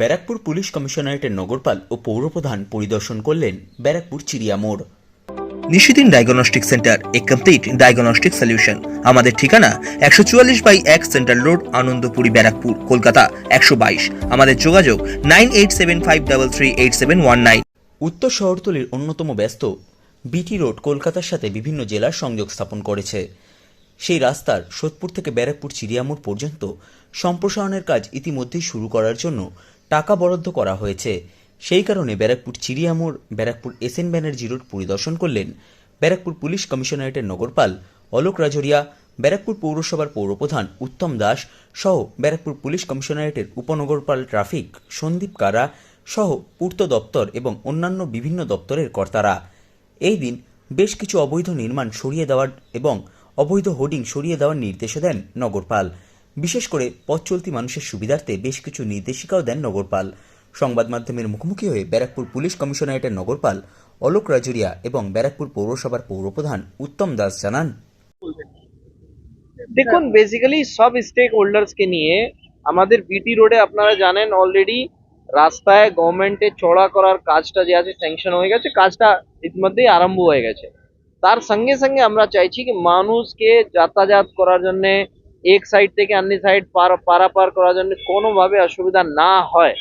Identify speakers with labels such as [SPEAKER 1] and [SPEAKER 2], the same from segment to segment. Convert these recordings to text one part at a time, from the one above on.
[SPEAKER 1] Barrackpore police কমিশনারেটের নগরপাল ও পৌরপ্রধান পরিদর্শন করলেন Barrackpore Chiria More.
[SPEAKER 2] Nishidin diagnostic centre a complete diagnostic solution আমাদের ঠিকানা একশো চুয়াল্লিশ বাই এক সেন্ট্রাল রোড আনন্দপুরি ব্যারাকপুর কলকাতা একশো বাইশ। আমাদের যোগাযোগ nine eight seven five double three eight seven one nine.
[SPEAKER 1] উত্তর শহরতলির অন্যতম ব্যস্ত বিটি রোড কলকাতার সাথে বিভিন্ন জেলার সংযোগ স্থাপন করেছে। সেই রাস্তার সোদপুর থেকে ব্যারাকপুর চিড়িয়ামোড় পর্যন্ত সম্প্রসারণের কাজ ইতিমধ্যেই শুরু করার জন্য টাকা বরাদ্দ করা হয়েছে। সেই কারণে Barrackpore Chiriamore, Barrackpore S N Banerjee road পরিদর্শন করলেন ব্যারাকপুর পুলিশ কমিশনারেটের নগরপাল অলোক রাজরিয়া, ব্যারাকপুর পৌরসভার পৌরপ্রধান উত্তম দাস সহ ব্যারাকপুর পুলিশ কমিশনারেটের উপনগরপাল ট্রাফিক সন্দীপ কারা সহ পূর্ত দপ্তর এবং অন্যান্য বিভিন্ন দপ্তরের কর্তারা। এই দিন বেশ কিছু অবৈধ নির্মাণ সরিয়ে দেওয়ার এবং অবৈধ হোর্ডিং সরিয়ে দেওয়ার নির্দেশও দেন নগরপাল। বিশেষ করে পথ চলতি মানুষের সুবিধার্থে বেশ কিছু নির্দেশিকাও দেন নগরপাল। সংবাদ মাধ্যমের মুখোমুখি হয়ে ব্যারাকপুর পুলিশ কমিশনারেটের নগরপাল অলোক রাজুরিয়া এবং ব্যারাকপুর পৌরসভার পৌরপ্রধান উত্তম দাস জানান।
[SPEAKER 3] দেখুন বেসিক্যালি সব স্টেক হোল্ডার্সকে নিয়ে আমাদের বিটি রোডে আপনারা জানেন অলরেডি রাস্তায় গভর্নমেন্টের চড়া করার কাজটা যে আছে স্যাংশন হয়ে গেছে, কাজটা ইতিমধ্যেই আরম্ভ হয়ে গেছে। তার সঙ্গে সঙ্গে আমরা চাইছি কি মানুষকে যাতায়াত করার জন্য এক সাইড থেকে অন্য সাইড পার, পারাপার করার জন্য কোনোভাবে অসুবিধা না হয়।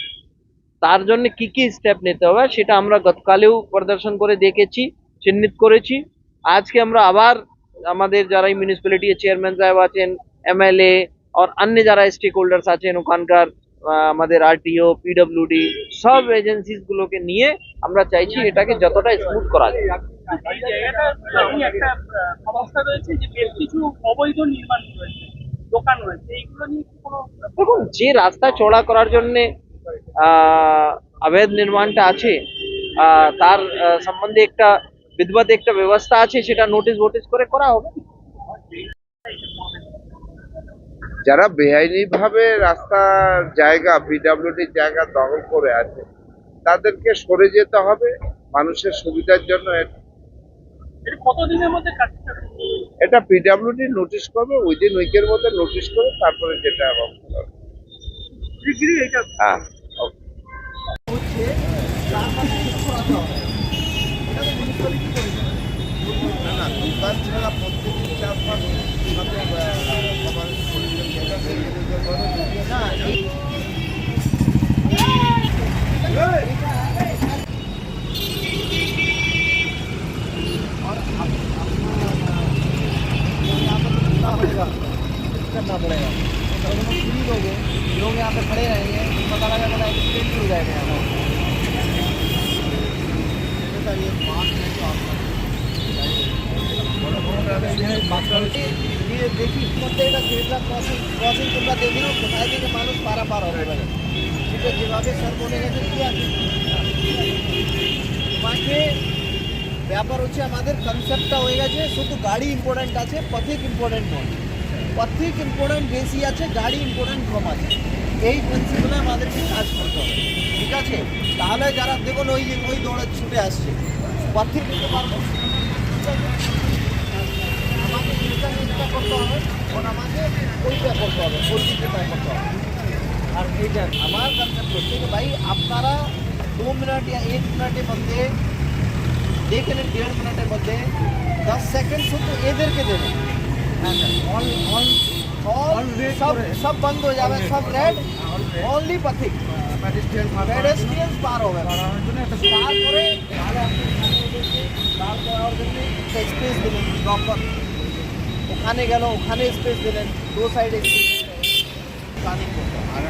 [SPEAKER 3] তার জন্য কি কি স্টেপ নিতে হবে সেটা আমরা গতকালেও প্রদর্শন করে দেখেছি, চিহ্নিত করেছি। আজকে আমরা আবার আমাদের যারা মিউনিসিপ্যালিটি চেয়ারম্যান সাহেব আছেন এমএলএ আর অন্য যারা স্টেক হোল্ডার্স আছেন ওখানকার আমাদের আরটিও পিডব্লিউডি সব এজেন্সিস গুলোকে নিয়ে আমরা চাইছি এটাকে যতটা স্মুথ করা যায়।
[SPEAKER 4] একটা রয়েছে যে কিছু অবৈধ নির্মাণ রয়েছে। দোকান রয়েছে এইগুলো নিয়ে কি কোনো
[SPEAKER 3] দেখুন যে রাস্তা চড়া করার জন্য অবৈধ নির্মাণটা আছে তার সম্বন্ধে একটা বিধবত একটা ব্যবস্থা আছে সেটা নোটিশ ফোটিস করে করা হবে।
[SPEAKER 5] যারা বেআইনি ভাবে রাস্তার জায়গা পিডাব্লিউডির জায়গা দখল করে আছে তাদেরকে সরে যেতে হবে মানুষের সুবিধার জন্য।
[SPEAKER 4] কতদিনের মধ্যে
[SPEAKER 5] এটা পিডাব্লিউডি নোটিশ করবে ওই দিন উইকের মধ্যে নোটিশ করে তারপরে যেটা ব্যবস্থা হবে
[SPEAKER 4] শিগগিরই এটা
[SPEAKER 5] হ্যাঁ okay.
[SPEAKER 6] দেখি প্রত্যেকটা জেব্রা ক্রসিং ক্রসিং তোমরা দেখে নাও কোথায় থেকে মানুষ পারাপার হবে এবারে সেটা যেভাবে স্যার বলে গেছে কি আছে তোমাকে ব্যাপার হচ্ছে আমাদের কনসেপ্টটা হয়ে গেছে শুধু গাড়ি ইম্পর্ট্যান্ট আছে পথিক ইম্পর্ট্যান্ট নয় পথিক ইম্পর্ট্যান্ট বেশি আছে গাড়ি ইম্পর্ট্যান্ট কম আছে এই প্রিন্সিপালে আমাদেরকে কাজ করতে হবে ঠিক আছে তাহলে যারা দেখুন ওই ওই দৌড়ে ছুটে আসছে পথিক নিতে পারবো ঠিক আছে? আমাকে যেটা যেটা করতে হবে তখন আমাকে ওইটা করতে হবে ওই দিকটা করতে হবে আর এইটা আমার কনসেপ্ট হচ্ছে যে ভাই আপনারা দু মিনিট या एक মিনিটের মধ্যে দেখে নিন দেড় মিনিটের মধ্যে দশ সেকেন্ড শুধু এদেরকে দেবেন অন অন অল সব সব বন্ধ হয়ে যাবে সব রেড অনলি পথিক পেডেস্ট্রিয়ান পার হবে তারপরে তাহলে আপনি এখানে এসে পার করার জন্য স্পেস দেবেন প্রপার ওখানে গেল ওখানে স্পেস দিলেন দু সাইডে প্ল্যানিং করতে হবে। মানে